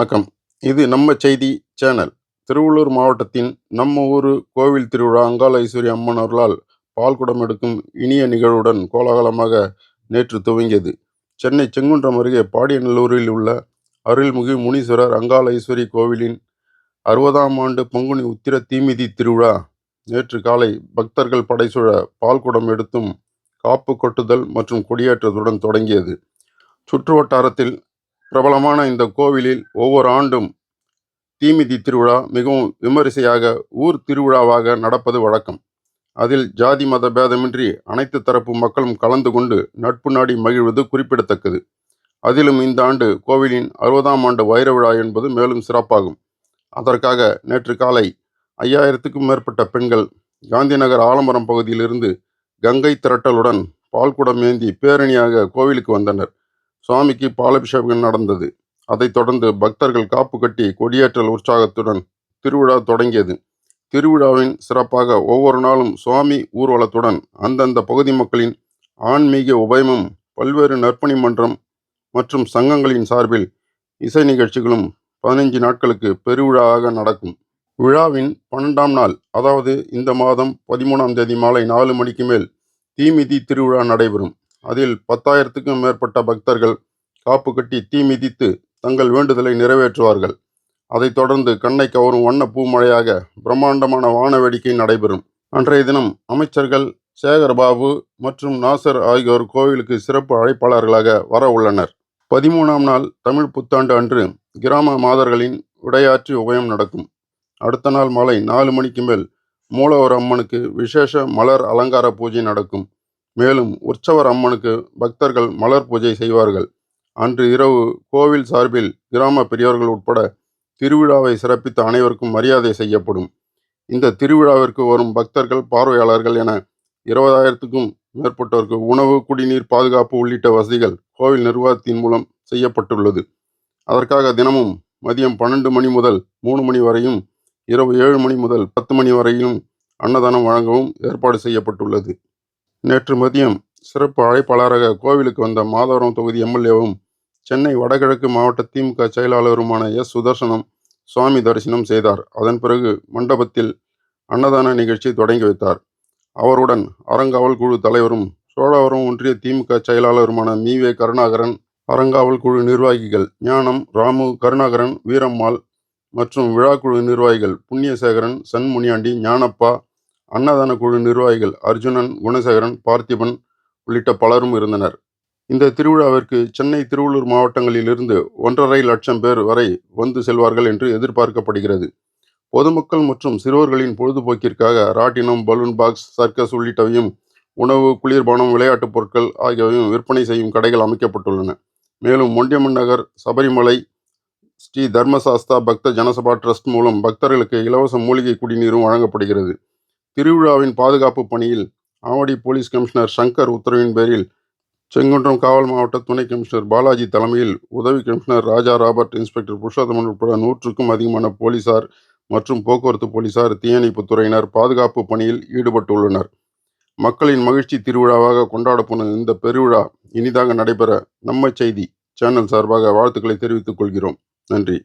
வணக்கம். இது நம்ம செய்தி சேனல். திருவள்ளூர் மாவட்டத்தின் நம்ம ஊர் கோவில் திருவிழா அங்காள ஐஸ்வரி அம்மன் அவர்களால் பால்குடம் எடுக்கும் இனிய நிகழ்வுடன் கோலாகலமாக நேற்று துவங்கியது. சென்னை செங்குன்றம் அருகே பாடியநல்லூரில் உள்ள அருள்மிகு முனீஸ்வரர் அங்காள ஐஸ்வரி கோவிலின் அறுபதாம் ஆண்டு பங்குனி உத்திர தீமிதி திருவிழா நேற்று காலை பக்தர்கள் படைசூழ பால்குடம் எடுத்தும் காப்பு கொட்டுதல் மற்றும் கொடியேற்றத்துடன் தொடங்கியது. சுற்று வட்டாரத்தில் பிரபலமான இந்த கோவிலில் ஒவ்வொரு ஆண்டும் தீமிதி திருவிழா மிகவும் விமரிசையாக ஊர் திருவிழாவாக நடப்பது வழக்கம். அதில் ஜாதி மத பேதமின்றி அனைத்து தரப்பு மக்களும் கலந்து கொண்டு நட்பு நாடி மகிழ்வது குறிப்பிடத்தக்கது. அதிலும் இந்த ஆண்டு கோவிலின் அறுபதாம் ஆண்டு வைர விழா என்பது மேலும் சிறப்பாகும். அதற்காக நேற்று காலை ஐயாயிரத்துக்கும் மேற்பட்ட பெண்கள் காந்திநகர் ஆலமரம் பகுதியிலிருந்து கங்கை திரட்டலுடன் பால்குடம் ஏந்தி பேரணியாக கோவிலுக்கு வந்தனர். சுவாமிக்கு பாலபிஷேகம் நடந்தது. அதைத் தொடர்ந்து பக்தர்கள் காப்பு கட்டி கொடியேற்றல் உற்சாகத்துடன் திருவிழா தொடங்கியது. திருவிழாவின் சிறப்பாக ஒவ்வொரு நாளும் சுவாமி ஊர்வலத்துடன் அந்தந்த பகுதி மக்களின் ஆன்மீக உபயமும் பல்வேறு நற்பணி மன்றம் மற்றும் சங்கங்களின் சார்பில் இசை நிகழ்ச்சிகளும் பதினைஞ்சு நாட்களுக்கு பெருவிழாவாக நடக்கும். விழாவின் பன்னெண்டாம் நாள் அதாவது இந்த மாதம் பதிமூணாம் தேதி மாலை நாலு மணிக்கு மேல் தீமிதி திருவிழா நடைபெறும். அதில் பத்தாயிரத்துக்கும் மேற்பட்ட பக்தர்கள் காப்பு கட்டி தீ மிதித்து தங்கள் வேண்டுதலை நிறைவேற்றுவார்கள். அதைத் தொடர்ந்து கண்ணை கவரும் வண்ண பூமழையாக பிரம்மாண்டமான வான வேடிக்கை நடைபெறும். அன்றைய தினம் அமைச்சர்கள் சேகர்பாபு மற்றும் நாசர் ஆகியோர் கோவிலுக்கு சிறப்பு அழைப்பாளர்களாக வர உள்ளனர். பதிமூணாம் நாள் தமிழ் புத்தாண்டு அன்று கிராம மாதர்களின் விடையாற்றி உபயம் நடக்கும். அடுத்த நாள் மாலை நாலு மணிக்கு மேல் மூலவர் அம்மனுக்கு விசேஷ மலர் அலங்கார பூஜை நடக்கும். மேலும் உற்சவர் அம்மனுக்கு பக்தர்கள் மலர் பூஜை செய்வார்கள். அன்று இரவு கோவில் சார்பில் கிராம பெரியவர்கள் உட்பட திருவிழாவை சிறப்பித்த அனைவருக்கும் மரியாதை செய்யப்படும். இந்த திருவிழாவிற்கு வரும் பக்தர்கள் பார்வையாளர்கள் என இருபதாயிரத்துக்கும் மேற்பட்டோருக்கு உணவு குடிநீர் பாதுகாப்பு உள்ளிட்ட வசதிகள் கோவில் நிர்வாகத்தின் மூலம் செய்யப்பட்டுள்ளது. அதற்காக தினமும் மதியம் பன்னெண்டு மணி முதல் மூணு மணி வரையும் இரவு ஏழு மணி முதல் பத்து மணி வரையும் அன்னதானம் வழங்கவும் ஏற்பாடு செய்யப்பட்டுள்ளது. நேற்று மதியம் சிறப்பு அழைப்பாளராக கோவிலுக்கு வந்த மாதவரம் தொகுதி எம்எல்ஏவும் சென்னை வடகிழக்கு மாவட்ட திமுக செயலாளருமான எஸ். சுதர்சனம் சுவாமி தரிசனம் செய்தார். அதன் பிறகு மண்டபத்தில் அன்னதான நிகழ்ச்சி தொடங்கி வைத்தார். அவருடன் அறங்காவல் குழு தலைவரும் சோழவரம் ஒன்றிய திமுக செயலாளருமான மீவே கருணாகரன் அறங்காவல் குழு நிர்வாகிகள் ஞானம் ராமு கருணாகரன் வீரம்மாள் மற்றும் விழாக்குழு நிர்வாகிகள் புண்ணியசேகரன் சண்முனியாண்டி ஞானப்பா அன்னதான குழு நிர்வாகிகள் அர்ஜுனன் குணசேகரன் பார்த்திபன் உள்ளிட்ட பலரும் இருந்தனர். இந்த திருவிழாவிற்கு சென்னை திருவள்ளூர் மாவட்டங்களிலிருந்து ஒன்றரை லட்சம் பேர் வரை வந்து செல்வார்கள் என்று எதிர்பார்க்கப்படுகிறது. பொதுமக்கள் மற்றும் சிறுவர்களின் பொழுதுபோக்கிற்காக ராட்டினம் பலூன் பாக்ஸ் சர்க்கஸ் உள்ளிட்டவையும் உணவு குளிர்பானம் விளையாட்டுப் பொருட்கள் ஆகியவையும் விற்பனை செய்யும் கடைகள் அமைக்கப்பட்டுள்ளன. மேலும் மொண்டியம்மன் நகர் சபரிமலை ஸ்ரீ தர்மசாஸ்தா பக்த ஜனசபா ட்ரஸ்ட் மூலம் பக்தர்களுக்கு இலவச மூலிகை குடிநீரும் வழங்கப்படுகிறது. திருவிழாவின் பாதுகாப்பு பணியில் ஆவடி போலீஸ் கமிஷனர் சங்கர் உத்தரவின் பேரில் செங்குன்றம் காவல் மாவட்ட துணை கமிஷனர் பாலாஜி தலைமையில் உதவி commissioner Raja Robert inspector Purushothaman உட்பட நூற்றுக்கும் அதிகமான போலீசார் மற்றும் போக்குவரத்து போலீசார் தீயணைப்பு துறையினர் பாதுகாப்பு பணியில் ஈடுபட்டுள்ளனர். மக்களின் மகிழ்ச்சி திருவிழாவாக கொண்டாடப்படும் இந்த பெருவிழா இனிதாக நடைபெற நம்ம செய்தி சேனல் சார்பாக வாழ்த்துக்களை தெரிவித்துக் கொள்கிறோம். நன்றி.